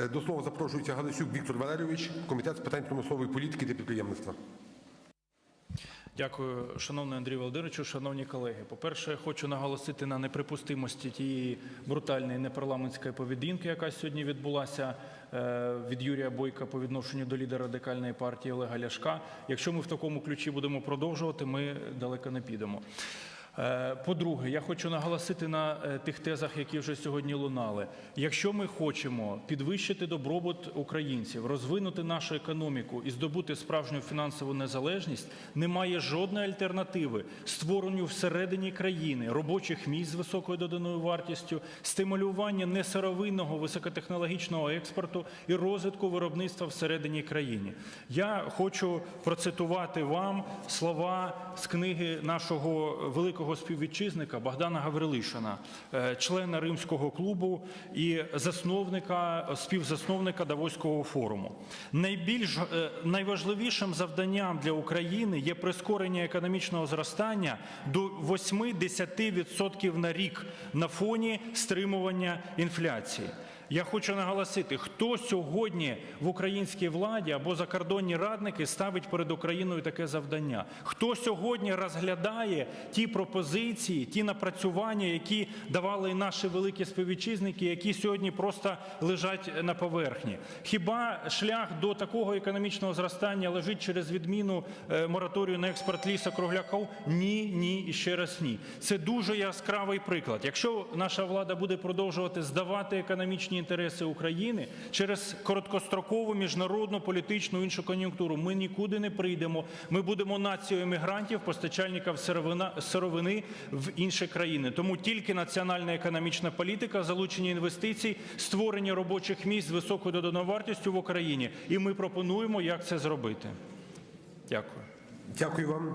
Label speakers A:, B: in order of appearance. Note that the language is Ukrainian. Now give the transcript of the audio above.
A: Е, До слова запрошується Галасюк Віктор Валерійович, комітет з питань промислової політики та підприємництва.
B: Дякую, шановний Андрій Володимировичу, шановні колеги. По-перше, я хочу наголосити на неприпустимості тієї брутальної непарламентської поведінки, яка сьогодні відбулася е, від Юрія Бойка по відношенню до лідера радикальної партії Олега Ляшка. Якщо ми в такому ключі будемо продовжувати, ми далеко не підемо. Е, По-друге, я хочу наголосити на е, тих тезах, які вже сьогодні лунали. Якщо ми хочемо підвищити добробут українців, розвинути нашу економіку і здобути справжню фінансову незалежність, немає жодної альтернативи створенню всередині країни робочих місць з високою доданою вартістю, стимулювання несировинного високотехнологічного експорту і розвитку виробництва всередині країни. Я хочу процитувати вам слова з книги нашого великого співвітчизника Богдана Гаврилишина, е, члена Римського клубу і засновника, співзасновника Давоського форуму. Найбільш е, найважливішим завданням для України є прискорення економічного зростання до 8-10% на рік на фоні стримування інфляції. Я хочу наголосити, хто сьогодні в українській владі або закордонні радники ставить перед Україною таке завдання? Хто сьогодні розглядає ті пропозиції, ті напрацювання, які давали наші великі співвітчизники, які сьогодні просто лежать на поверхні? Хіба шлях до такого економічного зростання лежить через відміну е, мораторію на експорт лісу кругляків? Ні, ні і ще раз ні. Це дуже яскравий приклад. Якщо наша влада буде продовжувати здавати економічні інтереси України через короткострокову міжнародну політичну іншу кон'юнктуру, ми нікуди не прийдемо. Ми будемо нацією емігрантів, постачальників сировини в інші країни. Тому тільки національна економічна політика, залучення інвестицій, створення робочих місць з високою доданою вартістю в Україні. І ми пропонуємо, як це зробити. Дякую.
A: Дякую вам.